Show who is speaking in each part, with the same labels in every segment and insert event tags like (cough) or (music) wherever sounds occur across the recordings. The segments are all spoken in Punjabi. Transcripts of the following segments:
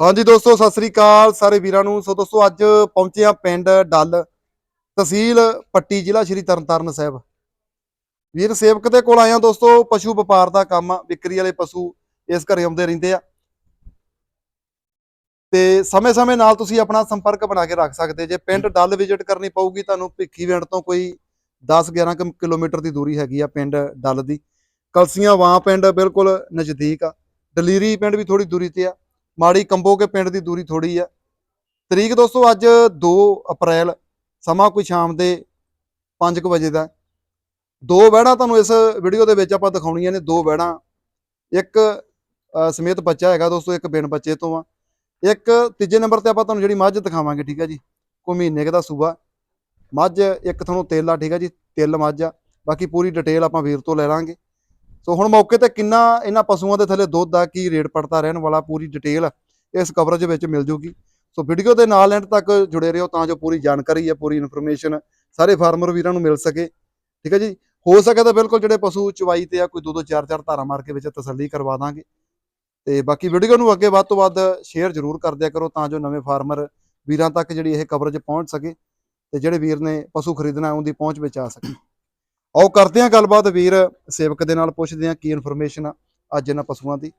Speaker 1: ਹਾਂਜੀ ਦੋਸਤੋ ਸਤਿ ਸ੍ਰੀ ਅਕਾਲ ਸਾਰੇ ਵੀਰਾਂ ਨੂੰ। ਸੋ ਦੋਸਤੋ ਅੱਜ ਪਹੁੰਚੇ ਆ ਪਿੰਡ ਡੱਲ ਤਹਿਸੀਲ ਪੱਟੀ ਜ਼ਿਲ੍ਹਾ ਸ਼੍ਰੀ ਤਰਨਤਾਰਨ ਸਾਹਿਬ। ਵੀਰ ਸੇਵਕ ਦੇ ਕੋਲ ਆਇਆ ਦੋਸਤੋ ਪਸ਼ੂ ਵਪਾਰ ਦਾ ਕੰਮ ਆ ਵਿਕਰੀ ਵਾਲੇ ਪਸ਼ੂ ਇਸ ਘਰੇ ਆਉਂਦੇ ਰਹਿੰਦੇ ਆ। ਤੇ ਸਮੇਂ-ਸਮੇਂ ਨਾਲ ਤੁਸੀਂ ਆਪਣਾ ਸੰਪਰਕ ਬਣਾ ਕੇ ਰੱਖ ਸਕਦੇ। ਜੇ ਪਿੰਡ ਡੱਲ ਵਿਜ਼ਿਟ ਕਰਨੀ ਪਊਗੀ ਤੁਹਾਨੂੰ ਭਿੱਖੀ ਵਿੰਡ ਤੋਂ ਕੋਈ 10-11 ਕੁ ਕਿਲੋਮੀਟਰ ਦੀ ਦੂਰੀ ਹੈਗੀ ਆ ਪਿੰਡ ਡੱਲ ਦੀ। ਕਲਸੀਆਂ ਵਾਂ ਪਿੰਡ ਬਿਲਕੁਲ ਨਜ਼ਦੀਕ ਆ। ਦਲੀਰੀ ਪਿੰਡ ਵੀ ਥੋੜੀ ਦੂਰੀ ਤੇ ਆ। ਮਾੜੀ ਕੰਬੋ ਕੇ ਪਿੰਡ ਦੀ ਦੂਰੀ ਥੋੜੀ ਆ। ਤਰੀਕ ਦੋਸਤੋ, ਅੱਜ 2 ਅਪ੍ਰੈਲ, ਸਮਾਂ ਕੋਈ ਸ਼ਾਮ ਦੇ 5:00 ਵਜੇ ਦਾ। ਦੋ ਵਹਿੜਾਂ ਤੁਹਾਨੂੰ ਇਸ ਵੀਡੀਓ ਦੇ ਵਿੱਚ ਆਪਾਂ ਦਿਖਾਉਣੀਆਂ ਨੇ, ਦੋ ਵਹਿੜਾਂ। ਇੱਕ ਸਮੇਤ ਬੱਚਾ ਹੈਗਾ ਦੋਸਤੋ, ਇੱਕ ਬਿਨ ਬੱਚੇ ਤੋਂ ਆ। ਇੱਕ, ਤੀਜੇ ਨੰਬਰ ਤੇ ਆਪਾਂ ਤੁਹਾਨੂੰ ਜਿਹੜੀ ਮੱਝ ਦਿਖਾਵਾਂਗੇ, ਠੀਕ ਹੈ ਜੀ, ਕੋਈ ਮਹੀਨੇ ਕੁ ਦਾ ਸੂਬਾ ਮੱਝ, ਇੱਕ ਤੁਹਾਨੂੰ ਤਿੱਲ ਆ ਠੀਕ ਹੈ ਜੀ, ਤਿਲ ਮੱਝ ਆ। ਬਾਕੀ ਪੂਰੀ ਡਿਟੇਲ ਆਪਾਂ ਵੀਰ ਤੋਂ ਲੈ ਲਾਂਗੇ। ਸੋ ਹੁਣ ਮੌਕੇ ਤੇ ਕਿੰਨਾ ਇਹਨਾਂ ਪਸ਼ੂਆਂ ਦੇ ਥੱਲੇ ਦੁੱਧ ਦਾ ਕੀ ਰੇਟ ਪੜਤਾ ਰਹਿਣ ਵਾਲਾ, ਪੂਰੀ ਡਿਟੇਲ ਇਸ ਕਵਰੇਜ ਵਿੱਚ ਮਿਲ ਜੂਗੀ। ਸੋ ਵੀਡੀਓ ਦੇ ਨਾਲ ਐਂਡ ਤੱਕ ਜੁੜੇ ਰਹੋ ਤਾਂ ਜੋ ਪੂਰੀ ਜਾਣਕਾਰੀ ਹੈ, ਪੂਰੀ ਇਨਫੋਰਮੇਸ਼ਨ ਸਾਰੇ ਫਾਰਮਰ ਵੀਰਾਂ ਨੂੰ ਮਿਲ ਸਕੇ। ਠੀਕ ਹੈ ਜੀ? ਹੋ ਸਕੇ ਤਾਂ ਬਿਲਕੁਲ ਜਿਹੜੇ ਪਸ਼ੂ ਚਵਾਈ ਤੇ ਆ, ਕੋਈ ਦੋ ਦੋ, ਚਾਰ ਚਾਰ ਧਾਰਾ ਮਾਰ ਕੇ ਵਿੱਚ ਤਸੱਲੀ ਕਰਵਾ ਦਾਂਗੇ। ਤੇ ਬਾਕੀ ਵੀਡੀਓ ਨੂੰ ਅੱਗੇ ਵੱਧ ਤੋਂ ਵੱਧ ਸ਼ੇਅਰ ਜ਼ਰੂਰ ਕਰ ਦਿਆ ਕਰੋ ਤਾਂ ਜੋ ਨਵੇਂ ਫਾਰਮਰ ਵੀਰਾਂ ਤੱਕ ਜਿਹੜੀ ਇਹ ਕਵਰੇਜ ਪਹੁੰਚ ਸਕੇ ਤੇ ਜਿਹੜੇ ਵੀਰ ਨੇ ਪਸ਼ੂ ਖਰੀਦਣਾ ਉਹਦੀ ਪਹੁੰਚ ਵਿੱਚ ਆ ਸਕੇ। ਆਓ ਕਰਦੇ ਹਾਂ ਗੱਲਬਾਤ ਵੀਰ ਸੇਵਕ ਦੇ ਨਾਲ ਪੁੱਛਦੇ ਹਾਂ ਕੀ ਇਨਫੋਰਮੇਸ਼ਨ ਆ ਅੱਜ ਇਹਨਾਂ ਪਸ਼ੂਆਂ ਦੀ।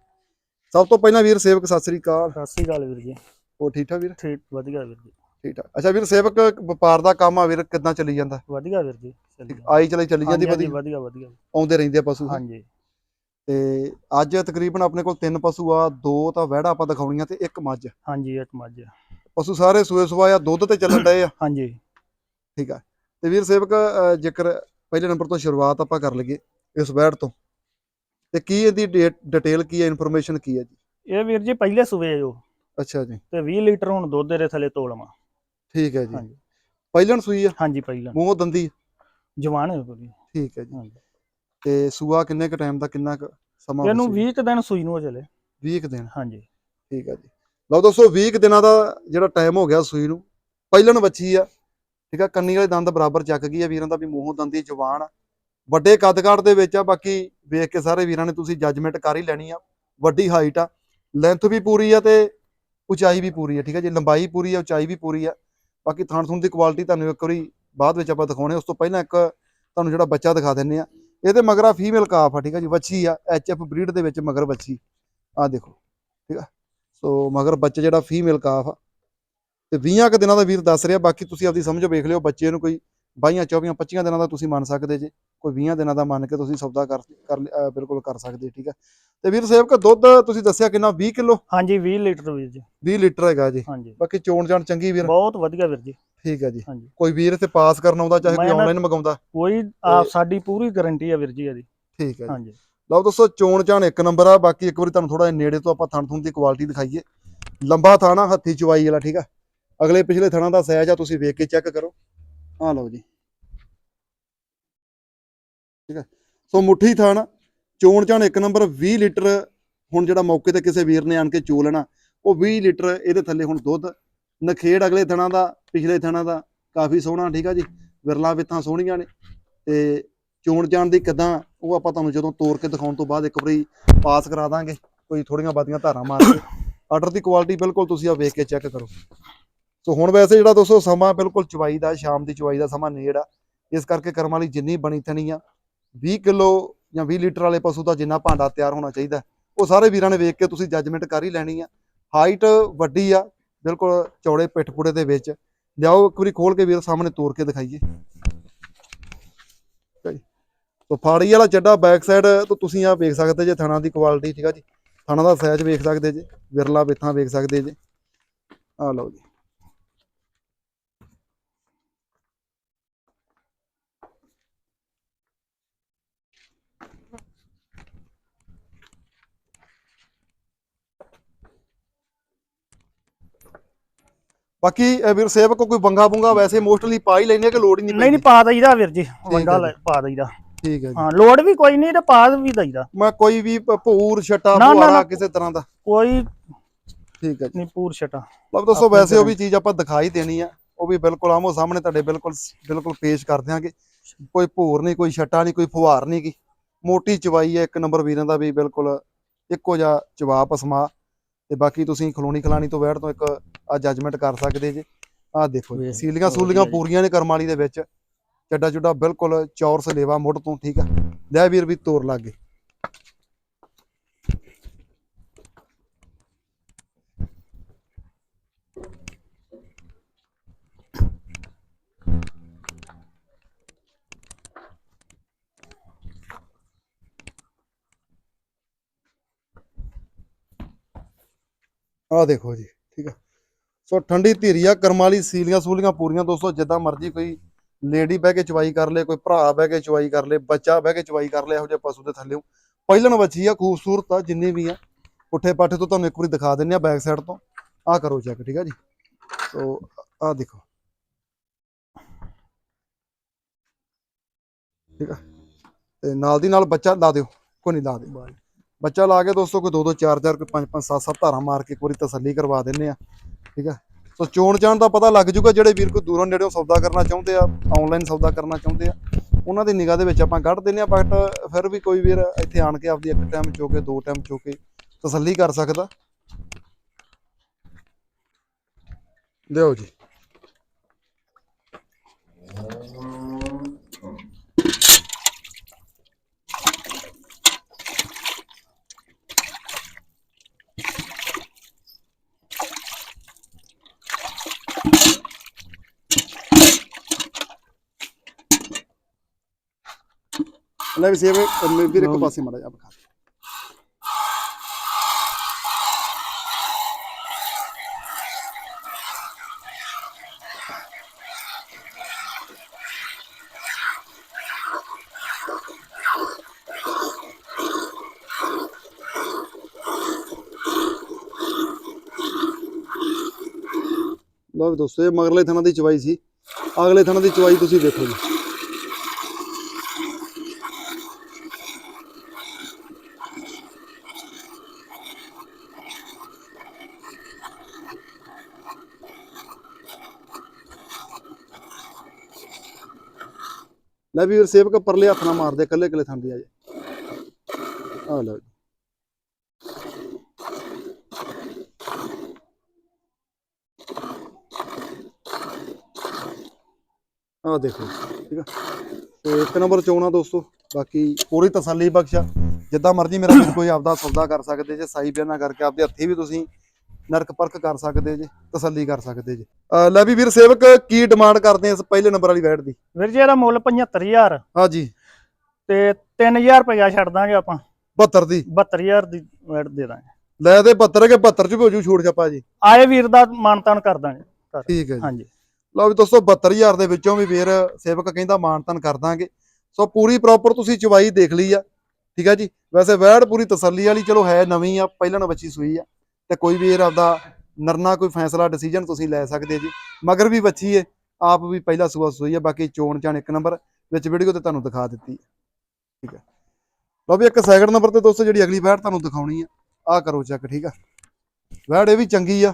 Speaker 1: ਸਭ ਤੋਂ ਪਹਿਲਾਂ ਵੀਰ ਸੇਵਕ ਸਤਿ ਸ੍ਰੀ ਅਕਾਲ।
Speaker 2: ਸਤਿ ਸ੍ਰੀ ਅਕਾਲ ਵੀਰ ਜੀ।
Speaker 1: ਉਹ ਠੀਕ ਠਾਕ ਵੀਰ?
Speaker 2: ਠੀਕ ਵਧੀਆ ਵੀਰ ਜੀ।
Speaker 1: ਠੀਕ ਠਾਕ। ਅੱਛਾ ਵੀਰ ਸੇਵਕ ਵਪਾਰ ਦਾ ਕੰਮ ਆ ਵੀਰ ਕਿੱਦਾਂ ਚੱਲੀ ਜਾਂਦਾ?
Speaker 2: ਵਧੀਆ ਵੀਰ ਜੀ
Speaker 1: ਆਈ ਚਲੀ ਚੱਲੀ ਜਾਂਦੀ ਵਧੀਆ?
Speaker 2: ਵਧੀਆ ਵਧੀਆ।
Speaker 1: ਆਉਂਦੇ ਰਹਿੰਦੇ ਆ ਪਸ਼ੂ।
Speaker 2: ਹਾਂਜੀ।
Speaker 1: ਤੇ ਅੱਜ ਤਕਰੀਬਨ ਆਪਣੇ ਕੋਲ ਤਿੰਨ ਪਸ਼ੂ ਆ ਦੋ ਤਾਂ ਵਹਿੜਾ ਆਪਾਂ ਦਿਖਾਉਣੀਆਂ ਤੇ ਇੱਕ ਮੱਝ।
Speaker 2: ਹਾਂਜੀ ਇੱਕ ਮੱਝ।
Speaker 1: ਪਸ਼ੂ ਸਾਰੇ ਸੂਏ ਸੁਆ ਆ ਦੁੱਧ ਤੇ ਚੱਲਣ ਡਏ ਆ?
Speaker 2: ਹਾਂਜੀ।
Speaker 1: ਠੀਕ ਆ। ਤੇ ਵੀਰ ਸੇਵਕ ਜੇਕਰ ਪਹਿਲੇ ਨੰਬਰ ਤੋਂ ਸ਼ੁਰੂਆਤ ਆਪਾਂ ਕਰ ਲਈਏ ਇਸ ਵਹਿੜ ਤੋਂ। ਤੇ ਕੀ ਇਹਦੀ ਡਿਟੇਲ ਕੀ ਹੈ ਇਨਫੋਰਮੇਸ਼ਨ ਕੀ ਹੈ ਜੀ?
Speaker 2: ਇਹ ਵੀਰ ਜੀ ਪਹਿਲੇ ਸੂਏ ਜੋ
Speaker 1: ਅੱਛਾ ਜੀ।
Speaker 2: ਤੇ 20 ਲੀਟਰ ਹੁਣ ਦੁੱਧ ਦੇ ਥੱਲੇ ਤੋਲਵਾ
Speaker 1: ਠੀਕ ਹੈ ਜੀ। ਪਹਿਲਣ ਸੂਈ ਆ?
Speaker 2: ਹਾਂਜੀ ਪਹਿਲਾਂ
Speaker 1: ਮੂੰਹ ਦੰਦੀ
Speaker 2: ਜਵਾਨ ਹੈ ਪੂਰੀ
Speaker 1: ਠੀਕ ਹੈ ਜੀ। ਤੇ ਸੂਆ ਕਿੰਨੇ ਕ ਟਾਈਮ ਦਾ ਕਿੰਨਾ ਕ ਸਮਾਂ
Speaker 2: ਇਹਨੂੰ
Speaker 1: ਬਚਿਆ?
Speaker 2: 20 ਕੁ ਦਿਨ ਸੂਈ ਨੂੰ ਚਲੇ।
Speaker 1: 20 ਕੁ ਦਿਨ।
Speaker 2: ਹਾਂਜੀ।
Speaker 1: ਠੀਕ ਹੈ ਜੀ। ਲਓ ਦੋਸਤੋ 20 ਕੁ ਦਿਨਾਂ ਦਾ ਜਿਹੜਾ ਟਾਈਮ ਹੋ ਗਿਆ ਸੂਈ ਨੂੰ ਪਹਿਲਣ ਵੱਛੀ ਆ। ਠੀਕ ਆ? ਕੰਨੀ ਵਾਲੇ ਦੰਦ ਬਰਾਬਰ ਚੱਕ ਗਈ ਆ ਵੀਰਾਂ ਦਾ ਵੀ ਮੂੰਹੋਂ ਦੰਦੀ ਜਵਾਨ ਆ। ਵੱਡੇ ਕੱਦ ਕਾਠ ਦੇ ਵਿੱਚ ਆ, ਬਾਕੀ ਵੇਖ ਕੇ ਸਾਰੇ ਵੀਰਾਂ ਨੇ ਤੁਸੀਂ ਜੱਜਮੈਂਟ ਕਰ ਹੀ ਲੈਣੀ ਆ। ਵੱਡੀ ਹਾਈਟ ਆ। ਲੈਂਥ ਵੀ ਪੂਰੀ ਆ ਤੇ ਉਚਾਈ ਵੀ ਪੂਰੀ ਆ, ਠੀਕ ਆ ਜੀ? ਲੰਬਾਈ ਪੂਰੀ ਆ, ਉਚਾਈ ਵੀ ਪੂਰੀ ਆ। ਬਾਕੀ ਥਣ ਥੁਣ ਦੀ ਕੁਆਲਿਟੀ ਤੁਹਾਨੂੰ ਇੱਕ ਵਾਰੀ ਬਾਅਦ ਵਿੱਚ ਆਪਾਂ ਦਿਖਾਉਣੇ ਉਸ ਤੋਂ ਪਹਿਲਾਂ ਇੱਕ ਤੁਹਾਨੂੰ ਜਿਹੜਾ ਬੱਚਾ ਦਿਖਾ ਦਿੰਨੇ ਆ। ਇਹਦੇ ਮਗਰਾ ਫੀਮੇਲ ਕਾਫ ਆ, ਠੀਕ ਆ ਜੀ? ਵੱਛੀ ਆ ਐਚਐਫ ਬਰੀਡ ਦੇ ਵਿੱਚ ਮਗਰ ਵੱਛੀ। ਆ ਦੇਖੋ, ਠੀਕ ਆ? ਸੋ ਮਗਰ ਬੱਚਾ ਜਿਹੜਾ ਫੀਮੇਲ ਕਾਫ ਆ ਤੇ 20 ਕੁ ਦਿਨਾਂ ਦਾ ਵੀਰ ਦੱਸ ਰਿਹਾ ਬਾਕੀ ਤੁਸੀਂ ਆਪਦੀ ਸਮਝ ਵੇਖ ਲਿਓ ਬੱਚੇ ਨੂੰ ਕੋਈ 22 24 25 ਦਿਨਾਂ ਦਾ ਤੁਸੀਂ ਮੰਨ ਸਕਦੇ ਜੇ ਕੋਈ 20 ਦਿਨਾਂ ਦਾ ਮੰਨ ਕੇ ਤੁਸੀਂ ਸੌਦਾ ਕਰ ਕਰ ਬਿਲਕੁਲ ਕਰ ਸਕਦੇ ਠੀਕ ਆ ਤੇ ਵੀਰ ਸੇਵਕ ਦੁੱਧ ਤੁਸੀਂ ਦੱਸਿਆ ਕਿੰਨਾ 20 ਕਿਲੋ?
Speaker 2: ਹਾਂਜੀ 20 ਲੀਟਰ ਵੀਰ ਜੀ।
Speaker 1: 20 ਲੀਟਰ ਹੈਗਾ ਜੀ। ਬਾਕੀ ਚੋਣ ਜਾਣ ਚੰਗੀ ਵੀਰ।
Speaker 2: ਬਹੁਤ ਵਧੀਆ ਵੀਰ ਜੀ।
Speaker 1: ਠੀਕ ਹੈ ਜੀ। ਕੋਈ ਵੀਰ ਇੱਥੇ ਪਾਸ ਕਰਨ ਆਉਂਦਾ ਚਾਹੇ ਕੋਈ ਆਨਲਾਈਨ ਮੰਗਾਉਂਦਾ।
Speaker 2: ਕੋਈ ਆਪ ਸਾਡੀ ਪੂਰੀ ਗਾਰੰਟੀ ਆ ਵੀਰ ਜੀ ਇਹਦੀ।
Speaker 1: ਠੀਕ ਹੈ
Speaker 2: ਹਾਂਜੀ।
Speaker 1: ਲਓ ਦੋਸਤੋ ਚੋਣ ਚਾਣ ਇੱਕ ਨੰਬਰ ਆ ਬਾਕੀ ਇੱਕ ਵਾਰੀ ਤੁਹਾਨੂੰ ਥੋੜਾ ਨੇੜੇ ਤੋਂ ਆਪਾਂ ਥਣ ਥੁਣ ਦੀ ਕੁਆਲਿਟੀ ਦਿਖਾਈਏ। ਲੰਬਾ ਥਾਣਾ ਹੱਥੀ ਚਵਾਈ ਵਾਲਾ ਠੀਕ ਆ। ਅਗਲੇ ਪਿਛਲੇ ਥਣਾ ਦਾ ਸਾਈਜ਼ ਆ, ਤੁਸੀਂ ਵੇਖ ਕੇ ਚੈੱਕ ਕਰੋ। ਆ ਲਓ ਜੀ। ਠੀਕ ਹੈ ਸੋ ਮੁੱਠੀ ਥਣ, ਚੋਣ ਚਾਣ ਇੱਕ ਨੰਬਰ 20 ਲੀਟਰ ਹੁਣ ਜਿਹੜਾ ਮੌਕੇ ਤੇ ਕਿਸੇ ਵੀਰ ਨੇ ਆਣ ਕੇ ਚੋ ਲੈਣਾ, ਉਹ 20 ਲੀਟਰ ਇਹਦੇ ਥੱਲੇ ਹੁਣ ਦੁੱਧ। ਨਖੇੜ ਅਗਲੇ ਥਣਾ ਦਾ, ਪਿਛਲੇ ਥਣਾ ਦਾ, ਕਾਫੀ ਸੋਹਣਾ, ਠੀਕ ਆ ਜੀ? ਵਿਰਲਾ ਵਿੱਥਾਂ ਸੋਹਣੀਆਂ ਨੇ। ਤੇ ਚੋਣ ਜਾਣ ਦੀ ਕਿਦਾਂ, ਉਹ ਆਪਾਂ ਤੁਹਾਨੂੰ ਜਦੋਂ ਤੋੜ ਕੇ ਦਿਖਾਉਣ ਤੋਂ ਬਾਅਦ ਇੱਕ ਵਾਰੀ ਪਾਸ ਕਰਾ ਦਾਂਗੇ। ਕੋਈ ਥੋੜੀਆਂ ਬਾਦੀਆਂ ਧਾਰਾਂ ਮਾਰ ਕੇ। (coughs) ਆਰਡਰ ਦੀ ਕੁਆਲਿਟੀ ਬਿਲਕੁਲ ਤੁਸੀਂ ਆ ਵੇਖ ਕੇ ਚੈੱਕ ਕਰੋ। ਸੋ ਹੁਣ ਵੈਸੇ ਜਿਹੜਾ ਦੋਸਤੋ ਸਮਾਂ ਬਿਲਕੁਲ ਚਵਾਈ ਦਾ, ਸ਼ਾਮ ਦੀ ਚਵਾਈ ਦਾ ਸਮਾਂ ਨੇੜ ਆ। ਇਸ ਕਰਕੇ ਕਰਮ ਵਾਲੀ ਜਿੰਨੀ ਬਣੀ ਥਣੀ ਆ 20 ਕਿਲੋ ਜਾਂ 20 ਲੀਟਰ ਵਾਲੇ ਪਸ਼ੂ ਦਾ ਜਿੰਨਾ ਭਾਂਡਾ ਤਿਆਰ ਹੋਣਾ ਚਾਹੀਦਾ, ਉਹ ਸਾਰੇ ਵੀਰਾਂ ਨੇ ਵੇਖ ਕੇ ਤੁਸੀਂ ਜੱਜਮੈਂਟ ਕਰ ਹੀ ਲੈਣੀ ਆ। ਹਾਈਟ ਵੱਡੀ ਆ, ਬਿਲਕੁਲ ਚੌੜੇ ਪਿੱਠ ਪੁੜੇ ਦੇ ਵਿੱਚ। ਲਿਆਓ ਇੱਕ ਵਾਰੀ ਖੋਲ ਕੇ ਵੀਰ ਸਾਹਮਣੇ ਤੋੜ ਕੇ ਦਿਖਾਈਏ। ਸੋ ਫਾੜੀ ਵਾਲਾ ਚੱਡਾ ਬੈਕ ਸਾਈਡ ਤੋਂ ਤੁਸੀਂ ਆ ਵੇਖ ਸਕਦੇ ਜੇ ਥਣਾ ਦੀ ਕੁਆਲਿਟੀ ਠੀਕ ਆ ਜੀ। ਥਣਾ ਦਾ ਸਾਈਜ਼ ਵੇਖ ਸਕਦੇ ਜੇ, ਵਿਰਲਾ ਬਿੱਥਾਂ ਵੇਖ ਸਕਦੇ ਜੇ। ਆ ਲਓ ਜੀ। ਬਾਕੀ ਵੀਰ ਸੇਵਕ ਕੋਈ ਬੰਗਾ ਬੁੰਗਾ ਵੈਸੇ ਮੋਸਟਲੀ ਪਾ ਹੀ ਲੈਣੇ ਕਿ ਲੋੜ ਹੀ ਨਹੀਂ
Speaker 2: ਨਹੀਂ ਨਹੀਂ ਪਾ ਦਈਦਾ ਵੀਰ ਜੀ ਵੰਡਾ ਪਾ ਦਈਦਾ।
Speaker 1: ਠੀਕ ਹੈ ਜੀ।
Speaker 2: ਹਾਂ ਲੋੜ ਵੀ ਕੋਈ ਨਹੀਂ ਤੇ ਪਾ ਵੀ ਦਈਦਾ।
Speaker 1: ਮੈਂ ਕੋਈ ਵੀ ਭੂਰ ਛਟਾ
Speaker 2: ਨਾ।
Speaker 1: ਕਿਸੇ ਤਰ੍ਹਾਂ ਦਾ।
Speaker 2: ਕੋਈ
Speaker 1: ਠੀਕ ਹੈ ਜੀ।
Speaker 2: ਨਹੀਂ ਪੂਰ ਛਟਾ।
Speaker 1: ਲਓ ਦੋਸਤੋ ਵੈਸੇ ਉਹ। ਵੀ ਚੀਜ਼ ਆਪਾਂ ਦਿਖਾਈ ਦੇਣੀ ਆ। ਉਹ ਵੀ ਬਿਲਕੁਲ ਆਮੋ ਸਾਹਮਣੇ ਤੁਹਾਡੇ ਬਿਲਕੁਲ ਬਿਲਕੁਲ ਪੇਸ਼ ਕਰ ਦਿਆਂਗੇ। ਕੋਈ ਭੂਰ ਨਹੀਂ ਕੋਈ ਛੱਟਾ ਨਹੀਂ ਕੋਈ ਫੁਹਾਰ ਨਹੀਂ ਗੀ। ਮੋਟੀ ਚਵਾਈ ਹੈ ਇੱਕ ਨੰਬਰ ਵੀਰਾਂ ਦਾ ਵੀ ਬਿਲਕੁਲ ਇੱਕੋ ਜਿਹਾ ਜਵਾਬ ਸਮਾ। ਤੇ ਬਾਕੀ ਤੁਸੀਂ ਖਲੋਣੀ ਖਲਾਣੀ ਤੋਂ ਵੈੜ ਤੋਂ ਇੱਕ ਆ ਜੱਜਮੈਂਟ ਕਰ ਸਕਦੇ ਜੇ। ਆਹ ਦੇਖੋ ਜੀ ਸੀਲੀਆਂ ਸੂਲੀਆਂ। ਪੂਰੀਆਂ ਨੇ ਕਰਮਾਲੀ ਦੇ ਵਿੱਚ। ਚੱਡਾ ਚੁੱਡਾ ਬਿਲਕੁਲ ਚੌਰਸ ਲੇਵਾ ਮੁੱਢ ਤੋਂ ਠੀਕ ਆ। ਲੈ ਵੀਰ ਵੀ ਤੋਰ ਲੱਗੇ। ਆਹ ਦੇਖੋ ਜੀ ਠੀਕ ਆ। ਸੋ ਠੰਡੀ ਧੀਰੀ ਆ ਕਰਮਾਲੀ ਸੀਲੀਆਂ ਸੂਲੀਆਂ ਪੂਰੀਆਂ ਦੋਸਤੋ ਜਿੱਦਾਂ ਮਰਜ਼ੀ ਕੋਈ ਲੇਡੀ ਬਹਿ ਕੇ ਚਵਾਈ ਕਰ ਲੇ ਕੋਈ ਭਰਾ ਬਹਿ ਕੇ ਚਵਾਈ ਕਰ ਲੇ ਬੱਚਾ ਬਹਿ ਕੇ ਚਵਾਈ ਕਰ ਲੇ ਇਹੋ ਜਿਹੇ ਪਸ਼ੂ ਦੇ ਥੱਲੇੋਂ ਪਹਿਲਣ ਬੱਚੀ ਆ ਖੂਬਸੂਰਤ ਆ ਜਿੰਨੀ ਵੀ ਆ ਪੁੱਠੇ ਪਾਠੇ ਤੋਂ ਤੁਹਾਨੂੰ ਇੱਕ ਵਾਰੀ ਦਿਖਾ ਦਿੰਨੇ ਆ ਬੈਕ ਸਾਈਡ ਤੋਂ। ਆਹ ਕਰੋ ਚੈੱਕ ਠੀਕ ਆ ਜੀ? ਸੋ ਆਹ ਦੇਖੋ। ਠੀਕ ਆ? ਤੇ ਨਾਲ ਦੀ ਨਾਲ ਬੱਚਾ ਲਾ ਦਿਓ ਕੋਈ ਨਹੀਂ ਲਾ ਦਿਓ। ਬੱਚਾ ਲਾ ਕੇ ਦੋਸਤੋ ਕੋਈ 2 2 4 4 ਕੋਈ 5 5 7 7 ਧਾਰਾਂ ਮਾਰ ਕੇ ਇੱਕ ਵਾਰੀ ਤਸੱਲੀ ਕਰਵਾ ਦਿੰਨੇ ਆ। ਠੀਕ ਆ? ਸੋ ਚੋਣ ਚਾਣ ਦਾ ਪਤਾ ਲੱਗ ਜੂਗਾ ਜਿਹੜੇ ਵੀਰ ਕੋਈ ਦੂਰੋਂ ਨੇੜਿਓਂ ਸੌਦਾ ਕਰਨਾ ਚਾਹੁੰਦੇ ਆ ਆਨਲਾਈਨ ਸੌਦਾ ਕਰਨਾ ਚਾਹੁੰਦੇ ਆ, ਉਹਨਾਂ ਦੀ ਨਿਗਾਹ ਦੇ ਵਿੱਚ ਆਪਾਂ ਕੱਢ ਦਿੰਨੇ ਆ ਬਟ ਫਿਰ ਵੀ ਕੋਈ ਵੀਰ ਇੱਥੇ ਆਣ ਕੇ ਆਪਦੀ ਇੱਕ ਟਾਈਮ ਚੋ ਕੇ, ਦੋ ਟਾਈਮ ਚੋ ਕੇ ਤਸੱਲੀ ਕਰ ਸਕਦਾ। ਲਿਓ ਜੀ। ਲੈ ਵੀ ਸੇਵ ਵੀਰ ਇੱਕ ਪਾਸੇ ਮੜਾ ਜਾ ਬਖਾ ਲਓ ਦੋਸਤੋ ਇਹ ਮਗਰਲੇ ਥਣਾ ਦੀ ਚਵਾਈ ਸੀ। ਅਗਲੇ ਥਣਾ ਦੀ ਚਵਾਈ ਤੁਸੀਂ ਦੇਖੋ ਜੀ। ਲੈ ਵੀ ਵੀਰ ਸੇਵਕ ਪਰਲੇ ਹੱਥ ਨਾਲ ਮਾਰਦੇ ਕੱਲੇ ਕੱਲੇ ਥਾਂਦੀ ਆ ਜੇ। ਆ ਲਓ ਜੀ। ਦੇਖੋ ਠੀਕ ਆ? ਤੇ ਇੱਕ ਨੰਬਰ ਚੋਣਾ ਦੋਸਤੋ, ਬਾਕੀ ਪੂਰੀ ਤਸੱਲੀ ਬਖਸ਼ਾ। ਜਿੱਦਾਂ ਮਰਜ਼ੀ ਮੇਰਾ ਕੋਈ ਆਪਦਾ ਸੌਦਾ ਕਰ ਸਕਦੇ, ਜੇ ਸਾਈ ਬਿਆਨਾ ਕਰਕੇ ਆਪਦੇ ਹੱਥੀ ਵੀ ਤੁਸੀਂ ਨਰਕ ਪਰਖ ਕਰ ਸਕਦੇ ਜੇ ਤਸੱਲੀ ਕਰ ਸਕਦੇ ਜੇ। ਲੈ ਵੀ ਵੀਰ ਸੇਵਕ ਕੀ ਡਿਮਾਂਡ ਕਰਦੇ ਆ ਇਸ ਪਹਿਲੇ ਨੰਬਰ ਵਾਲੀ ਵੈਟ ਦੀ?
Speaker 2: ਵੀਰ ਜੀ ਇਹਦਾ ਮੁੱਲ 75000
Speaker 1: ਹਾਂਜੀ।
Speaker 2: ਤੇ 3000 ਰੁਪਇਆ ਛੱਡ ਦਾਂਗੇ ਆਪਾਂ।
Speaker 1: 72 ਦੀ।
Speaker 2: 72000 ਦੀ ਵੈਟ ਦੇ ਦਾਂਗੇ।
Speaker 1: ਲੈ ਤੇ 72 ਕੇ 72 ਚ ਵੀ ਹੋ ਜੂ ਛੋੜ ਛਾਪਾ ਜੀ?
Speaker 2: ਆਏ ਵੀਰ ਦਾ ਮਾਨਤਾਨ ਕਰ ਦਾਂਗੇ।
Speaker 1: ਠੀਕ ਹੈ
Speaker 2: ਹਾਂਜੀ।
Speaker 1: ਲਓ ਵੀ ਦੋਸਤੋ 72000 ਦੇ ਵਿੱਚੋਂ ਵੀ ਵੀਰ ਸੇਵਕ ਕਹਿੰਦਾ ਮਾਨਤਨ ਕਰ ਦਾਂਗੇ। ਸੋ ਪੂਰੀ ਪ੍ਰੋਪਰ ਤੁਸੀਂ ਚਵਾਈ ਦੇਖ ਲਈ ਆ। ਠੀਕ ਆ ਜੀ। ਵੈਸੇ ਵੈੜ ਪੂਰੀ ਤਸੱਲੀ ਵਾਲੀ ਚਲੋ ਹੈ ਨਵੀਂ ਆ ਪਹਿਲਾਂ ਨਾ ਬੱਚੀ ਸੂਈ ਆ। ਤੇ ਕੋਈ ਵੀ ਇਹ ਆਪਦਾ ਨਰਨਾ ਕੋਈ ਫੈਸਲਾ ਡਿਸੀਜਨ ਤੁਸੀਂ ਲੈ ਸਕਦੇ ਜੀ। ਮਗਰ ਵੀ ਬੱਚੀ ਏ, ਆਪ ਵੀ ਪਹਿਲਾ ਸੂਆ ਸੂਈ ਹੈ ਬਾਕੀ ਚੋਣ ਚਾਣ ਇੱਕ ਨੰਬਰ, ਵਿੱਚ ਵੀਡੀਓ ਤੇ ਤੁਹਾਨੂੰ ਦਿਖਾ ਦਿੱਤੀ ਹੈ ਠੀਕ ਹੈ ਲਓ ਵੀ ਇੱਕ ਸੈਕਿੰਡ ਨੰਬਰ ਤੇ ਦੋਸਤੋ, ਜਿਹੜੀ ਅਗਲੀ ਵੈੜ ਤੁਹਾਨੂੰ ਦਿਖਾਉਣੀ ਆ ਆ ਕਰੋ ਚੈੱਕ ਠੀਕ ਆ ਵੈੜ ਇਹ ਵੀ ਚੰਗੀ ਆ,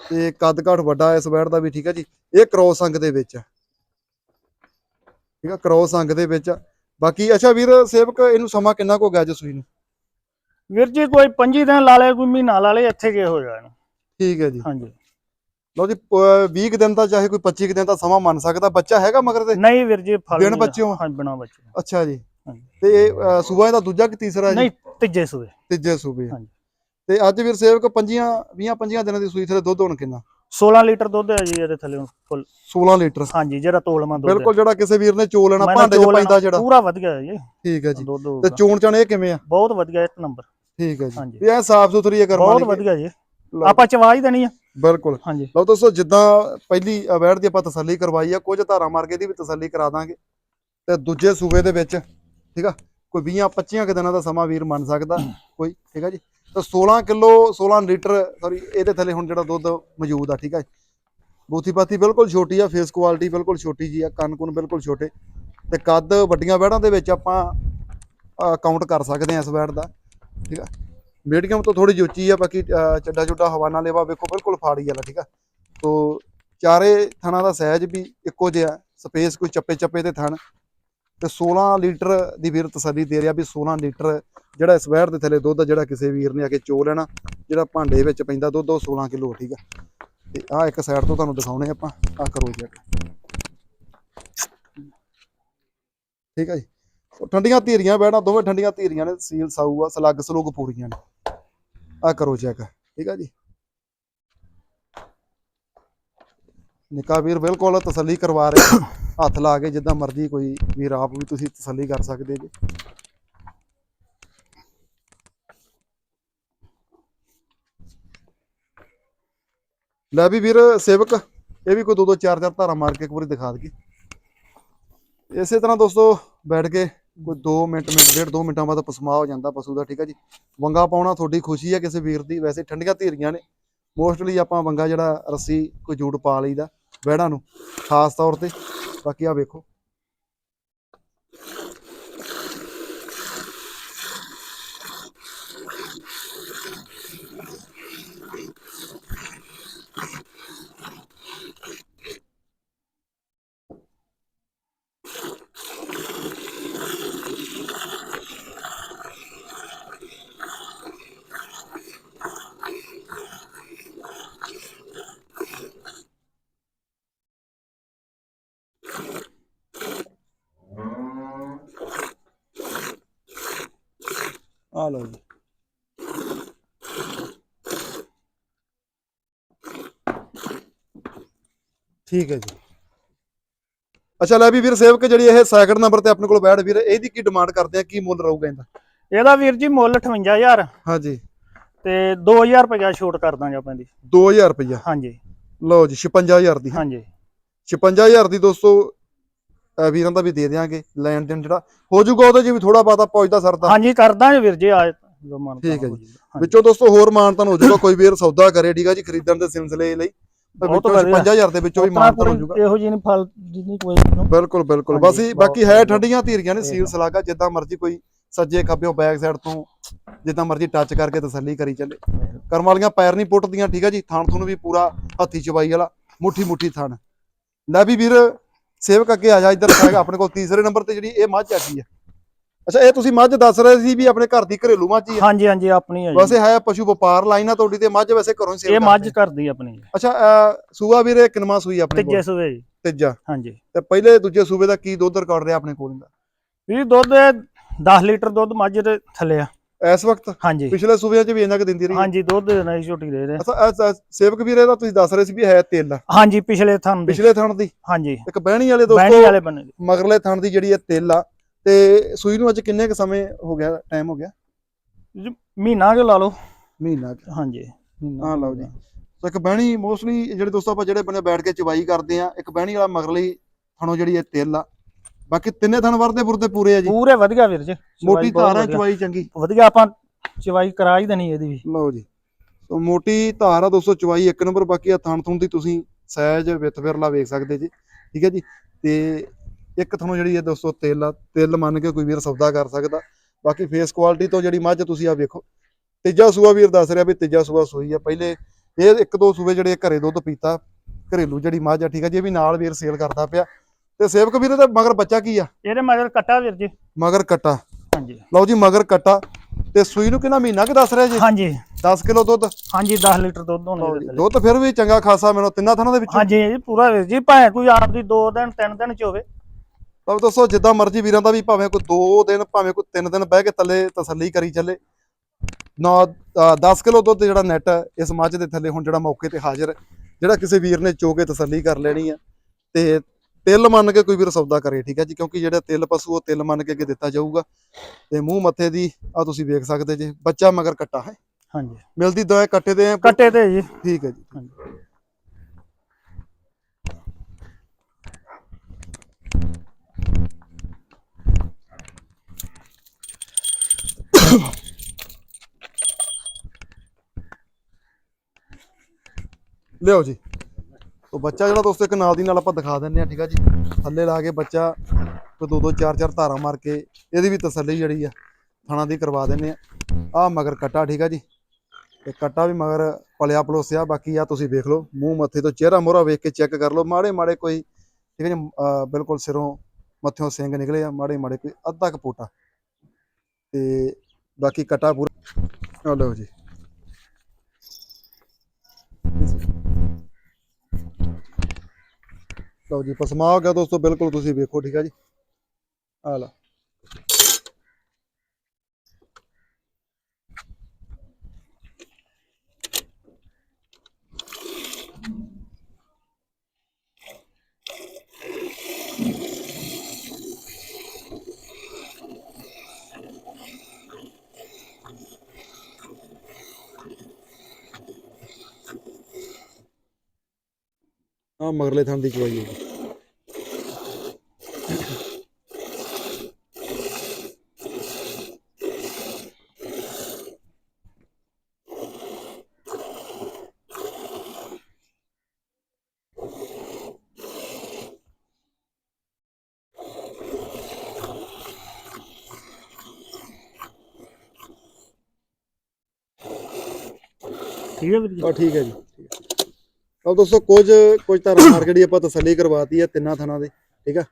Speaker 1: ਤੇ ਕੱਦ ਕਾਠ ਵੱਡਾ ਇਸ ਵੈੜ ਦਾ ਵੀ, ਠੀਕ ਆ ਜੀ। ਇਹ ਕ੍ਰੋਸ ਅੰਗ ਦੇ ਵਿੱਚ ਆ। ਠੀਕ ਆ ਕ੍ਰੋਸ ਅੰਗ ਦੇ ਵਿੱਚ ਆ। ਬਾਕੀ, ਅੱਛਾ ਵੀਰ, ਸੇਵਕ, ਇਹਨੂੰ ਸਮਾਂ ਕਿੰਨਾ ਕੁ ਹੋ ਗਿਆ ਅੱਜ ਸੂਈ ਨੂੰ?
Speaker 2: ਵੀਰ ਜੀ ਕੋਈ 25 ਦਿਨ ਲਾ ਲੇ ਕੋਈ ਮਹੀਨਾ ਲਾ ਲੇ ਇੱਥੇ ਗਏ ਹੋ ਜਾਣ
Speaker 1: ਠੀਕ ਹੈ ਜੀ।
Speaker 2: ਹਾਂਜੀ।
Speaker 1: ਲਓ ਜੀ 20 ਦਿਨ ਦਾ ਚਾਹੇ ਕੋਈ 25 ਕੁ ਦਿਨ ਦਾ ਸਮਾਂ ਮੰਨ ਸਕਦਾ ਬੱਚਾ ਹੈਗਾ ਮਗਰ ਤੇ?
Speaker 2: ਨਹੀਂ ਵੀਰ ਜੀ ਫਲ
Speaker 1: ਬਿਨ ਬੱਚਿਓ?
Speaker 2: ਹਾਂ ਬਿਨਾ ਬੱਚੇ
Speaker 1: ਅੱਛਾ ਜੀ। ਤੇ ਇਹ ਸੂਬਾ ਇਹਦਾ ਦੂਜਾ ਕਿ ਤੀਸਰਾ ਜੀ?
Speaker 2: ਨਹੀਂ ਤੀਜੇ ਸੂਏ
Speaker 1: ਤੀਜੇ ਸੂਬੇ।
Speaker 2: ਹਾਂਜੀ।
Speaker 1: ਤੇ ਅੱਜ ਵੀਰ ਸੇਵਕ 25 20 25 ਦਿਨਾਂ ਦੀ ਸੂਈ ਥਲੇ ਦੁੱਧ ਹੁਣ ਕਿੰਨਾ?
Speaker 2: 16 ਲੀਟਰ ਦੁੱਧ ਹੈ ਜੀ ਇਹਦੇ ਥੱਲੇ ਫੁੱਲ।
Speaker 1: 16 ਲੀਟਰ।
Speaker 2: ਹਾਂਜੀ ਜਿਹੜਾ ਤੋਲਮਾ ਦੁੱਧ
Speaker 1: ਬਿਲਕੁਲ ਜਿਹੜਾ ਕਿਸੇ ਵੀਰ ਨੇ ਚੋ ਲੈਣਾ ਭਾਂਡੇ 'ਚ ਪੈਂਦਾ ਜਿਹੜਾ।
Speaker 2: ਪੂਰਾ ਵਧੀਆ ਹੈ ਜੀ।
Speaker 1: ਠੀਕ ਹੈ ਜੀ। ਤੇ। ਚੋਣ ਚਣ ਇਹ ਕਿਵੇਂ ਆ?
Speaker 2: ਬਹੁਤ ਵਧੀਆ ਇੱਕ ਨੰਬਰ।
Speaker 1: ਠੀਕ ਹੈ ਜੀ।
Speaker 2: ਹਾਂਜੀ।
Speaker 1: ਵੀ ਐ ਸਾਫ਼ ਸੁਥਰੀ ਹੈ
Speaker 2: ਬਹੁਤ ਵਧੀਆ ਜੀ। ਆਪਾਂ ਚਵਾ ਹੀ ਦੇਣੀ ਆ।
Speaker 1: ਬਿਲਕੁਲ।
Speaker 2: ਹਾਂਜੀ।
Speaker 1: ਲਓ ਦੋਸਤੋ ਜਿੱਦਾਂ ਪਹਿਲੀ ਅਵੈੜ ਦੀ ਆਪਾਂ ਤਸੱਲੀ ਕਰਵਾਈ ਆ ਕੁਝ ਧਾਰਾ ਮਾਰ ਕੇ ਦੀ ਵੀ ਤਸੱਲੀ ਕਰਾ ਦਾਂਗੇ। ਤੇ ਦੂਜੇ ਸੂਬੇ ਦੇ ਵਿੱਚ ਠੀਕ ਆ ਕੋਈ 20 25 ਕੁ ਦਿਨਾਂ ਦਾ ਸਮਾਂ ਵੀਰ ਮੰਨ ਸਕਦਾ ਕੋਈ ਠੀਕ ਆ ਜੀ। ਤਾਂ 16 ਕਿਲੋ 16 ਲੀਟਰ ਸੌਰੀ ਇਹਦੇ ਥੱਲੇ ਹੁਣ ਜਿਹੜਾ ਦੁੱਧ ਮੌਜੂਦ ਆ ਠੀਕ ਆ ਬੂਥੀ ਪਾਥੀ ਬਿਲਕੁਲ ਛੋਟੀ ਆ ਫੇਸ ਕੁਆਲਿਟੀ ਬਿਲਕੁਲ ਛੋਟੀ ਜੀ ਆ ਕੰਨ ਕੁਨ ਬਿਲਕੁਲ ਛੋਟੇ। ਤੇ ਕੱਦ ਵੱਡੀਆਂ ਵੈੜਾਂ ਦੇ ਵਿੱਚ ਆਪਾਂ ਕਾਊਂਟ ਕਰ ਸਕਦੇ ਆ ਇਸ ਵੈੜ ਦਾ। ਠੀਕ ਆ? ਮੀਡੀਅਮ ਤੋਂ ਥੋੜੀ ਜਿਹੀ ਉੱਚੀ ਆ ਬਾਕੀ ਅਹ, ਚੱਡਾ ਚੁੱਡਾ ਹਵਾਨਾ ਲੇਵਾ ਵੇਖੋ ਬਿਲਕੁਲ ਫਾੜੀ ਵਾਲਾ ਠੀਕ ਆ? ਤੋ ਚਾਰੇ ਥਣਾ ਦਾ ਸਾਈਜ਼ ਵੀ ਇੱਕੋ ਜਿਹਾ ਸਪੇਸ ਕੋਈ ਚੱਪੇ ਚੱਪੇ ਤੇ ਥਣ। ਤੇ 16 ਲੀਟਰ ਦੀ ਵੀਰ ਤਸੱਲੀ ਦੇ ਰਿਹਾ ਵੀ 16 ਲੀਟਰ ਜਿਹੜਾ ਇਸ ਵੈੜ ਦੇ ਥੱਲੇ ਦੁੱਧ ਜਿਹੜਾ ਕਿਸੇ ਵੀਰ ਨੇ ਆ ਕੇ ਚੋ ਲੈਣਾ ਜਿਹੜਾ ਭਾਂਡੇ ਵਿੱਚ ਪੈਂਦਾ ਦੁੱਧ ਉਹ 16 ਕਿਲੋ ਠੀਕ ਆ? ਤੇ ਆ ਇੱਕ ਸਾਈਡ ਤੋਂ ਤੁਹਾਨੂੰ ਦਿਖਾਉਣੇ ਆਪਾਂ ਆ ਕਰੋ ਜੀ ਠੀਕ ਆ ਜੀ? ਠੰਡੀਆਂ ਧੀਰੀਆਂ ਬਹਿਣਾ, ਦੋਵੇਂ ਠੰਡੀਆਂ ਧੀਰੀਆਂ ਨੇ, ਸੀਲ ਸਾਊ ਆ, ਸਲੱਗ ਸਲੂਗ ਪੂਰੀਆਂ ਨੇ। ਆ ਕਰੋ ਚੈੱਕ ਠੀਕ ਆ ਜੀ? ਨਿੱਕਾ ਵੀਰ ਬਿਲਕੁਲ ਤਸੱਲੀ ਕਰਵਾ ਰਹੇ, ਹੱਥ ਲਾ ਕੇ ਜਿੱਦਾਂ ਮਰਜ਼ੀ ਕੋਈ ਵੀਰ ਆਪ ਵੀ ਤੁਸੀਂ ਤਸੱਲੀ ਕਰ ਸਕਦੇ ਜੀ। ਲੈ ਵੀ ਵੀਰ ਸੇਵਕ, ਇਹ ਵੀ ਕੋਈ ਦੋ ਦੋ ਚਾਰ ਚਾਰ ਧਾਰਾ ਮਾਰ ਕੇ ਇੱਕ ਵਾਰੀ ਦਿਖਾ ਦਈਏ। ਇਸੇ ਤਰ੍ਹਾਂ ਦੋਸਤੋ ਬੈਠ ਕੇ ਕੋਈ 2 ਮਿੰਟ ਮਿੰਟ, ਡੇਢ 2 ਮਿੰਟਾਂ ਬਾਅਦ ਪਸਮਾ ਹੋ ਜਾਂਦਾ ਪਸ਼ੂ ਦਾ, ਠੀਕ ਹੈ ਜੀ? ਵੰਗਾ ਪਾਉਣਾ ਤੁਹਾਡੀ ਖੁਸ਼ੀ ਹੈ ਕਿਸੇ ਵੀਰ ਦੀ, ਵੈਸੇ ਠੰਡੀਆਂ ਧੀਰੀਆਂ ਨੇ। ਮੋਸਟਲੀ ਆਪਾਂ ਵੰਗਾ ਜਿਹੜਾ ਰੱਸੀ, ਕੋਈ ਜੂੜ ਪਾ ਲਈਦਾ ਬੈੜਾਂ ਨੂੰ, ਖਾਸ ਤੌਰ ਤੇ। ਬਾਕੀ ਆ ਵੇਖੋ। ਆ ਲਓ ਜੀ ਠੀਕ ਹੈ ਜੀ। ਅੱਛਾ ਲੈ ਵੀ ਵੀਰ ਸੇਵਕ ਜਿਹੜੀ ਇਹ ਸੈਕਿੰਡ ਨੰਬਰ ਤੇ ਆਪਣੇ ਕੋਲ ਬੈਠ ਵੀਰ ਇਹਦੀ ਕੀ ਡਿਮਾਂਡ ਕਰਦੇ ਆ ਕੀ ਮੁੱਲ ਰਹੂਗਾ ਇਹਦਾ?
Speaker 2: ਇਹਦਾ ਵੀਰ ਜੀ ਮੁੱਲ 58000
Speaker 1: ਹਾਂਜੀ।
Speaker 2: ਤੇ 2000 ਰੁਪਇਆ ਛੋਟ ਕਰ ਦਾਂਗੇ ਆਪਾਂ ਦੀ
Speaker 1: 2000 ਰੁਪਇਆ?
Speaker 2: ਹਾਂਜੀ।
Speaker 1: ਲਓ ਜੀ 56000 ਦੀ।
Speaker 2: ਹਾਂਜੀ।
Speaker 1: 56000 ਦੀ ਦੋਸਤੋ ਵੀਰਾਂ ਦਾ ਵੀ ਦੇ ਦਿਆਂਗੇ ਲੈਣ ਦੇਣ ਜਿਹੜਾ। ਹੋ ਜਾਊਗਾ ਉਹਦੇ 'ਚ ਵੀ ਥੋੜਾ ਬਾਤਾ ਪਹੁੰਚਦਾ ਸਰਦਾ।
Speaker 2: ਹਾਂਜੀ ਕਰ ਦਾਂਗੇ ਵੀਰ ਜੀ ਆ ਜੋ ਮਨ
Speaker 1: ਠੀਕ ਹੈ ਜੀ। ਵਿੱਚੋਂ ਦੋਸਤੋ ਹੋਰ ਮਾਨਤਨ ਹੋ ਜਾਊਗਾ ਕੋਈ ਵੀਰ ਸੌਦਾ ਕਰੇ ਠੀਕ ਆ ਜੀ ਖਰੀਦਣ ਦੇ ਸਿਲਸਿਲੇ ਲਈ।
Speaker 2: ਬਹੁਤ
Speaker 1: ਵਿੱਚੋਂ
Speaker 2: ਵਧੀਆ।
Speaker 1: 55000 ਦੇ ਵਿੱਚੋਂ ਵੀ ਮਾਨਤਨ ਹੋ ਜਾਊਗਾ।
Speaker 2: ਇਹੋ ਜਿਹੀ ਨਹੀਂ ਫਲ ਜਿੰਨੀ ਕੋਈ
Speaker 1: ਬਿਲਕੁਲ ਬਿਲਕੁਲ। ਬਸ ਹੀ ਬਾਕੀ ਹੈ। ਠੰਡੀਆਂ ਧੀਰੀਆਂ ਨੇ ਸੀਲ। ਸਲਾਗਾ ਜਿੱਦਾਂ ਮਰਜ਼ੀ ਕੋਈ ਸੱਜੇ ਖੱਬਿਓ ਬੈਕ ਸਾਈਡ ਤੋਂ ਜਿੱਦਾਂ ਮਰਜ਼ੀ ਟੱਚ ਕਰਕੇ ਤਸੱਲੀ ਕਰੀ ਚੱਲੇ। ਕਰਮ ਵਾਲੀਆਂ ਪੈਰ ਨਹੀਂ ਪੁੱਟਦੀਆਂ ਠੀਕ ਆ ਜੀ ਥਣ ਥੁਣ ਵੀ ਪੂਰਾ ਹੱਥੀ ਚਵਾਈ ਵਾਲਾ ਮੁੱਠੀ ਮੁੱਠੀ ਥਣ। ਲੈ ਵੀ ਵੀਰ ਸੇਵਕ ਅੱਗੇ ਆ ਜਾ ਇੱਧਰ ਹੈਗਾ ਆਪਣੇ ਕੋਲ ਤੀਸਰੇ ਨੰਬਰ ਤੇ ਜਿਹੜੀ ਇਹ ਮੱਝ ਆ ਗਈ ਆ। ਅੱਛਾ ਇਹ ਤੁਸੀਂ ਮੱਝ ਦੱਸ ਰਹੇ ਸੀ ਵੀ ਆਪਣੇ ਘਰ ਦੀ ਘਰੇਲੂ ਮੱਝ ਹੀ ਆ।
Speaker 2: ਹਾਂਜੀ ਹਾਂਜੀ ਆਪਣੀ ਹੈ ਜੀ।
Speaker 1: ਵੈਸੇ ਹੈ ਪਸ਼ੂ ਵਪਾਰ ਲਾਈਨ ਆ ਤੁਹਾਡੀ ਤੇ ਮੱਝ ਵੈਸੇ ਘਰੋਂ ਹੀ ਸੇਲ
Speaker 2: ਇਹ ਮੱਝ ਕਰਦੀ ਆਪਣੀ। ਜੀ।
Speaker 1: ਅੱਛਾ ਅਹ, ਸੂਆ ਵੀਰੇ ਕਿੰਨਵਾਂ ਸੂਈ ਆਪਣੇ
Speaker 2: ਤੀਜੇ
Speaker 1: ਕੋਲ
Speaker 2: ਸੂਏ ਜੀ।
Speaker 1: ਤੀਜਾ।
Speaker 2: ਹਾਂਜੀ।
Speaker 1: ਤੇ ਪਹਿਲੇ ਦੂਜੇ ਸੂਬੇ ਦਾ ਕੀ ਦੁੱਧ ਰਿਕਾਰਡ ਰਿਹਾ ਆਪਣੇ ਕੋਲ ਦਾ
Speaker 2: ਵੀਰ ਦੁੱਧ 10 ਲੀਟਰ ਦੁੱਧ ਮੱਝ ਦੇ ਥੱਲੇ ਆ।
Speaker 1: ਇਸ ਵਕਤ
Speaker 2: ਹਾਂਜੀ।
Speaker 1: ਪਿਛਲੇ ਸੂਬਿਆਂ 'ਚ ਵੀ ਇੰਨਾ ਕੁ ਦਿੰਦੀ ਰਹੀ।
Speaker 2: ਹਾਂਜੀ ਦੁੱਧ ਦੇਣਾ ਹੀ ਝੋਟੀ ਦੇ ਦੇ
Speaker 1: ਅੱਛਾ ਸੇਵਕ ਵੀਰੇ ਦਾ ਤੁਸੀਂ ਦੱਸ ਰਹੇ ਸੀ ਵੀ ਹੈ ਤਿਲ।
Speaker 2: ਹਾਂਜੀ ਪਿਛਲੇ ਥਣ ਦੇ।
Speaker 1: ਪਿਛਲੇ ਥਣ ਦੀ।
Speaker 2: ਹਾਂਜੀ।
Speaker 1: ਇੱਕ ਬਹਿਣੀ ਵਾਲੇ
Speaker 2: ਬਹਿਣੀ
Speaker 1: ਦੋਸਤੋ
Speaker 2: ਵਾਲੇ ਬੰਨੇ ਦੇ।
Speaker 1: ਮਗਰਲੇ ਥਣ ਦੀ ਜਿਹੜੀ ਹੈ ਤਿਲ ਆ ਤੇ ਸੂਈ ਨੂੰ ਅੱਜ ਕਿੰਨੇ ਕ ਸਮੇਂ ਹੋ ਗਿਆ ਟਾਈਮ ਹੋ ਗਿਆ?
Speaker 2: ਜੀ, ਮਹੀਨਾ ਕੇ ਲਾ ਲਓ।
Speaker 1: ਮਹੀਨਾ ਕੁ।
Speaker 2: ਹਾਂਜੀ।
Speaker 1: ਹਾਂ ਲਓ ਜੀ। ਸੋ ਇੱਕ ਬਹਿਣੀ ਮੋਸਟਲੀ ਜਿਹੜੇ ਦੋਸਤੋ ਆਪਾਂ ਜਿਹੜੇ ਬੰਨੇ ਬੈਠ ਕੇ ਚਵਾਈ ਕਰਦੇ ਆ ਇੱਕ ਬਹਿਣੀ ਵਾਲਾ ਮਗਰਲੀ ਥਣੋਂ ਜਿਹੜੀ ਹੈ ਤਿਲ ਆ ਬਾਕੀ ਤਿੰਨੇ ਥਣ ਵਰਦੇ ਪੁਰਦੇ ਪੂਰੇ ਆ ਜੀ।
Speaker 2: ਪੂਰੇ ਵਧੀਆ ਵੀਰ ਜੀ
Speaker 1: ਮੋਟੀ ਧਾਰ
Speaker 2: ਵਧੀਆ।
Speaker 1: ਚਵਾਈ ਚੰਗੀ।
Speaker 2: ਵਧੀਆ ਆਪਾਂ ਚਵਾਈ ਕਰਾ ਹੀ ਦੇਣੀ ਇਹਦੀ ਵੀ।
Speaker 1: ਲਓ ਜੀ। ਸੋ ਮੋਟੀ ਧਾਰ ਆ ਦੋਸਤੋ ਚਵਾਈ ਇੱਕ ਨੰਬਰ ਬਾਕੀ ਆ ਥਣ ਥੁਣ ਦੀ ਤੁਸੀਂ ਸਾਈਜ਼ ਵਿੱਥ ਫਿਰਲਾ ਵੇਖ ਸਕਦੇ ਜੀ। ਠੀਕ ਹੈ ਜੀ? ਤੇ ਇੱਕ ਤੁਹਾਨੂੰ ਜਿਹੜੀ ਹੈ ਦੋਸਤੋ ਤਿਲ ਆ ਤਿਲ ਮੰਨ ਕੇ ਕੋਈ ਵੀਰ ਸੌਦਾ ਕਰ ਸਕਦਾ। ਬਾਕੀ ਫੇਸ ਕੁਆਲਿਟੀ ਤੋਂ ਜਿਹੜੀ ਮੱਝ ਤੁਸੀਂ ਆ ਵੇਖੋ। ਤੀਜਾ ਸੂਆ ਵੀਰ ਦੱਸ ਰਿਹਾ ਵੀ ਤੀਜਾ ਸੂਆ ਸੂਈ ਆ। ਪਹਿਲੇ ਇਹ ਇੱਕ ਦੋ ਸੂਏ ਜਿਹੜੇ ਘਰੇ ਦੁੱਧ ਪੀਤਾ ਘਰੇਲੂ ਜਿਹੜੀ ਮੱਝ ਆ ਠੀਕ ਹੈ ਜੀ ਇਹ ਵੀ ਨਾਲ ਵੀਰ ਸੇਲ ਕਰਦਾ ਪਿਆ। ਤੇ ਸੇਵਕ ਵੀਰ ਦਾ ਮਗਰ ਬੱਚਾ ਕੀ ਆ?
Speaker 2: ਇਹਦੇ ਮਗਰ ਕੱਟਾ ਵੀਰ ਜੀ।
Speaker 1: ਮਗਰ ਕੱਟਾ।
Speaker 2: ਹਾਂਜੀ।
Speaker 1: ਲਓ ਜੀ ਮਗਰ ਕੱਟਾ। ਤੇ ਸੂਈ ਨੂੰ ਕਿੰਨਾ ਮਹੀਨਾ ਕਿ ਦੱਸ ਰਿਹਾ ਜੀ?
Speaker 2: ਹਾਂਜੀ।
Speaker 1: 10 ਕਿਲੋ ਦੁੱਧ?
Speaker 2: ਹਾਂਜੀ 10 ਲੀਟਰ ਦੁੱਧ ਹੋਣਾ ਇਹਦੇ
Speaker 1: ਦੁੱਧ ਫਿਰ ਵੀ ਚੰਗਾ ਖਾਸਾ ਮੈਨੂੰ ਤਿੰਨਾਂ ਥਾਂ ਦੇ ਵਿੱਚੋਂ?
Speaker 2: ਹਾਂਜੀ ਜੀ ਪੂਰਾ ਵੀਰ ਜੀ ਭਾਵੇਂ ਕੋਈ ਆਪ ਦੀ 2 ਦਿਨ 3 ਦਿਨ ਚ ਹੋਵੇ।
Speaker 1: ਤਾਂ ਦੋਸਤੋ ਜਿੱਦਾਂ ਮਰਜ਼ੀ ਵੀਰਾਂ ਦਾ ਵੀ ਭਾਵੇਂ ਕੋਈ 2 ਦਿਨ ਭਾਵੇਂ ਕੋਈ 3 ਦਿਨ ਬਹਿ ਕੇ ਥੱਲੇ ਤਸੱਲੀ ਕਰੀ ਚੱਲੇ। ਨਾ 10 ਕਿਲੋ ਦੁੱਧ ਜਿਹੜਾ ਨੈਟ ਇਸ ਮੱਝ ਦੇ ਥੱਲੇ ਹੁਣ ਜਿਹੜਾ ਮੌਕੇ ਤੇ ਹਾਜ਼ਰ ਜਿਹੜਾ ਕਿਸੇ ਵੀਰ ਨੇ ਚੋ ਕੇ ਤਸੱਲੀ ਕਰ ਲੈਣੀ ਆ। ਤੇ ਤਿਲ ਮੰਨ ਕੇ ਕੋਈ ਵੀਰ ਸੌਦਾ ਕਰੇ ਠੀਕ ਹੈ ਜੀ? ਕਿਉਂਕਿ ਜਿਹੜਾ ਤਿਲ ਪਸ਼ੂ ਉਹ ਤਿਲ ਮੰਨ ਕੇ ਅੱਗੇ ਦਿੱਤਾ ਜਾਊਗਾ। ਤੇ ਮੂੰਹ ਮੱਥੇ ਦੀ ਆ ਤੁਸੀਂ ਵੇਖ ਸਕਦੇ ਜੀ ਬੱਚਾ ਮਗਰ ਕੱਟਾ ਹੈ।
Speaker 2: ਹਾਂਜੀ।
Speaker 1: ਮਿਲਦੀ ਦੋਏ ਕੱਟੇ ਦੇ
Speaker 2: ਕੱਟੇ ਤੇ ਜੀ।
Speaker 1: ਠੀਕ ਹੈ ਜੀ।
Speaker 2: ਹਾਂਜੀ।
Speaker 1: ਲਿਓ ਜੀ। ਉਹ ਬੱਚਾ ਜਿਹੜਾ ਦੋਸਤੋ ਇੱਕ ਨਾਲ ਦੀ ਨਾਲ ਆਪਾਂ ਦਿਖਾ ਦਿੰਨੇ ਆ ਠੀਕ ਆ ਜੀ? ਥੱਲੇ ਲਾ ਕੇ ਬੱਚਾ ਕੋਈ ਦੋ ਦੋ ਚਾਰ ਚਾਰ ਧਾਰਾਂ ਮਾਰ ਕੇ ਇਹਦੀ ਵੀ ਤਸੱਲੀ ਜਿਹੜੀ ਆ, ਥਾਣਾ ਦੀ ਕਰਵਾ ਦਿੰਨੇ ਆ ਆ ਮਗਰ ਕੱਟਾ, ਠੀਕ ਆ ਜੀ? ਤੇ ਕੱਟਾ ਵੀ ਮਗਰ ਪਲਿਆ ਪਲੋਸਿਆ, ਬਾਕੀ ਆ ਤੁਸੀਂ ਵੇਖ ਲਓ, ਮੂੰਹ ਮੱਥੇ ਤੋਂ ਚਿਹਰਾ ਮੋਹਰਾ ਵੇਖ ਕੇ ਚੈੱਕ ਕਰ ਲਓ। ਮਾੜੇ ਮਾੜੇ ਕੋਈ, ਠੀਕ ਹੈ ਜੀ? ਬਿਲਕੁਲ ਸਿਰੋਂ ਮੱਥਿਓਂ ਸਿੰਘ ਨਿਕਲੇ ਆ, ਮਾੜੇ ਮਾੜੇ ਕੋਈ ਅੱਧਾ ਕੁ ਪੋਟਾ। ਤੇ ਬਾਕੀ ਕੱਟਾ ਪੂਰਾ ਆ ਲਓ ਜੀ। ਲਓ ਜੀ ਪਸਮਾ ਹੋ ਗਿਆ ਦੋਸਤੋ ਬਿਲਕੁਲ ਤੁਸੀਂ ਵੇਖੋ ਠੀਕ ਆ ਜੀ। ਆ ਲਾ। ਆ ਮਗਰਲੇ ਥਣ ਦੀ ਚਵਾਈ ਹੈ
Speaker 2: ਠੀਕ ਹੈ ਵੀਰ ਜੀ
Speaker 1: ਆ ਠੀਕ ਹੈ ਜੀ ਠੀਕ ਹੈ अब ਦੋਸਤੋ ਕੁਝ ਕੁਝ ਤਾਂ ਮਾਰ ਜਿਹੜੀ ਆਪਾਂ ਤਸੱਲੀ ਕਰਵਾਤੀ ਹੈ ਤਿੰਨਾਂ ਥਣਾਂ ਦੇ ਠੀਕ ਆ?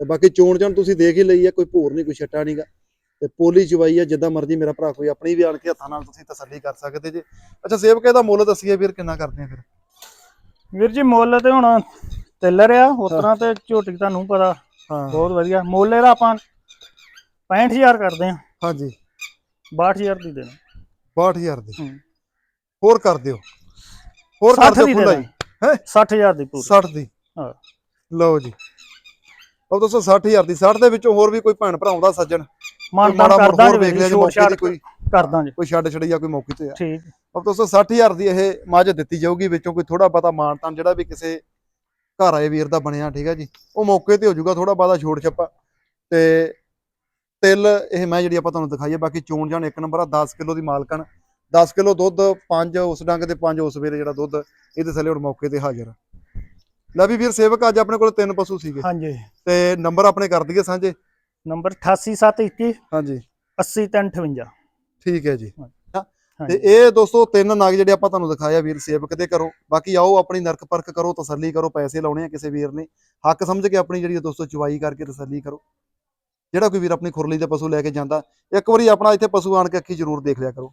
Speaker 1: ਤੇ ਬਾਕੀ ਚੋਣ ਜਾਣ ਤੁਸੀਂ ਦੇਖ ਹੀ ਲਈ ਹੈ ਕੋਈ ਭੂਰ ਨਹੀਂ ਕੋਈ ਛੱਟਾ ਨਹੀਂਗਾ ਤੇ ਪੋਲੀ ਚਵਾਈ ਹੈ ਜਿੱਦਾਂ ਮਰਜ਼ੀ ਮੇਰਾ ਭਰਾ ਕੋਈ ਆਪਣੀ ਵੀ ਆਣ ਕੇ ਹੱਥਾਂ ਨਾਲ ਤੁਸੀਂ ਤਸੱਲੀ ਕਰ ਸਕਦੇ ਜੇ। ਅੱਛਾ ਸੇਵਕੇ ਦਾ ਮੁੱਲ ਦੱਸੀਏ ਵੀਰ ਕਿੰਨਾ ਕਰਦੇ ਆ ਫਿਰ?
Speaker 2: ਵੀਰ ਜੀ ਮੁੱਲ ਤੇ ਹੁਣ ਤਿੱਲਰ ਆ ਉਸ ਤਰ੍ਹਾਂ ਤੇ ਝੋਟੀ ਤੁਹਾਨੂੰ ਪਤਾ
Speaker 1: ਹਾਂ।
Speaker 2: ਬਹੁਤ ਵਧੀਆ। ਮੁੱਲ ਇਹਦਾ ਆਪਾਂ 65000 ਕਰਦੇ ਆ।
Speaker 1: ਹਾਂਜੀ।
Speaker 2: 62000 ਦੀ ਦੇਣਾ।
Speaker 1: 62000 ਦੀ। ਹੋਰ ਕਰ ਦਿਓ। ਹੋਰ ਕਰ
Speaker 2: 60
Speaker 1: ਦਿਓ ਖੁੱਲਾ ਜੀ ਹੈ?
Speaker 2: 60000 ਦੀ ਪੂਰੀ।
Speaker 1: 60 ਦੀ।
Speaker 2: ਹਾਂ।
Speaker 1: ਲਓ ਜੀ। ਉਹ ਦੋਸਤੋ 60000 ਦੀ 60 ਦੇ ਵਿੱਚੋਂ ਹੋਰ ਵੀ ਕੋਈ ਭੈਣ ਭਰਾ ਆਉਂਦਾ ਸੱਜਣ?
Speaker 2: ਮਾਨ
Speaker 1: ਮਾੜਾ
Speaker 2: ਕਰਦਾ
Speaker 1: ਹੋਰ
Speaker 2: ਜੀ
Speaker 1: ਵੇਖ ਲਿਆ ਜੇ ਮੌਕੇ
Speaker 2: ਛਾਟ
Speaker 1: ਕੋਈ
Speaker 2: ਕਰਦਾ ਜੀ
Speaker 1: ਕੋਈ ਛੱਡ ਛੜੀਆ ਕੋਈ ਮੌਕੇ ਤੇ ਆ।
Speaker 2: ਠੀਕ।
Speaker 1: ਅਬ ਦੋਸਤੋ 60000 ਦੀ ਇਹ ਮੱਝ ਦਿੱਤੀ ਜਾਊਗੀ ਵਿੱਚੋਂ ਕੋਈ ਥੋੜਾ ਬਹੁਤਾ ਮਾਨਤਾਨ ਜਿਹੜਾ ਵੀ ਕਿਸੇ ਘਰ ਆਏ ਵੀਰ ਦਾ ਬਣਿਆ ਠੀਕ ਆ ਜੀ? ਉਹ ਮੌਕੇ ਤੇ ਹੋ ਜਾਊਗਾ ਥੋੜਾ ਬਹੁਤਾ ਛੋੜ ਛੱਪਾ। ਤੇ ਤਿਲ ਇਹ ਮੈਂ ਜਿਹੜੀ ਆਪਾਂ ਤੁਹਾਨੂੰ ਦਿਖਾਈਏ ਬਾਕੀ ਚੋਣ ਜਾਣ ਇੱਕ ਨੰਬਰ ਆ 10 ਕਿਲੋ ਦੀ ਮਾਲਕਣ। 10 ਕਿਲੋ ਦੁੱਧ 5 ਉਸ ਡੰਗ ਤੇ 5 ਉਸ ਵੇਲੇ ਜਿਹੜਾ ਦੁੱਧ ਇਹਦੇ ਥੱਲੇ ਹੁਣ ਮੌਕੇ ਤੇ ਹਾਜ਼ਰ ਆ। ਲੈ ਵੀ ਵੀਰ ਸੇਵਕ ਅੱਜ ਆਪਣੇ ਕੋਲ ਤਿੰਨ ਪਸ਼ੂ ਸੀਗੇ।
Speaker 2: ਹਾਂਜੀ।
Speaker 1: ਤੇ ਨੰਬਰ ਆਪਣੇ ਕਰ ਦਈਏ ਸਾਂਝੇ?
Speaker 2: ਨੰਬਰ 88721
Speaker 1: ਹਾਂਜੀ।
Speaker 2: 80358
Speaker 1: ਠੀਕ ਹੈ ਜੀ। ਤੇ ਇਹ ਦੋਸਤੋ ਤਿੰਨ ਨਗ ਜਿਹੜੇ ਆਪਾਂ ਤੁਹਾਨੂੰ ਦਿਖਾਇਆ ਵੀਰ ਸੇਵਕ ਦੇ ਕਰੋ ਬਾਕੀ ਆਓ ਆਪਣੀ ਨਰਕ ਪਰਖ ਕਰੋ ਤਸੱਲੀ ਕਰੋ ਪੈਸੇ ਲਾਉਣੇ ਆ ਕਿਸੇ ਵੀਰ ਨੇ। ਹੱਕ ਸਮਝ ਕੇ ਆਪਣੀ ਜਿਹੜੀ ਦੋਸਤੋ ਚੁਵਾਈ ਕਰਕੇ ਤਸੱਲੀ ਕਰੋ। ਜਿਹੜਾ ਕੋਈ ਵੀਰ ਆਪਣੀ ਖੁਰਲੀ ਦੇ ਪਸ਼ੂ ਲੈ ਕੇ ਜਾਂਦਾ ਇੱਕ ਵਾਰੀ ਆਪਣਾ ਇੱਥੇ ਪਸ਼ੂ ਆਣ ਕੇ ਅੱਖੀ ਜ਼ਰੂਰ ਦੇਖ ਲਿਆ ਕਰੋ।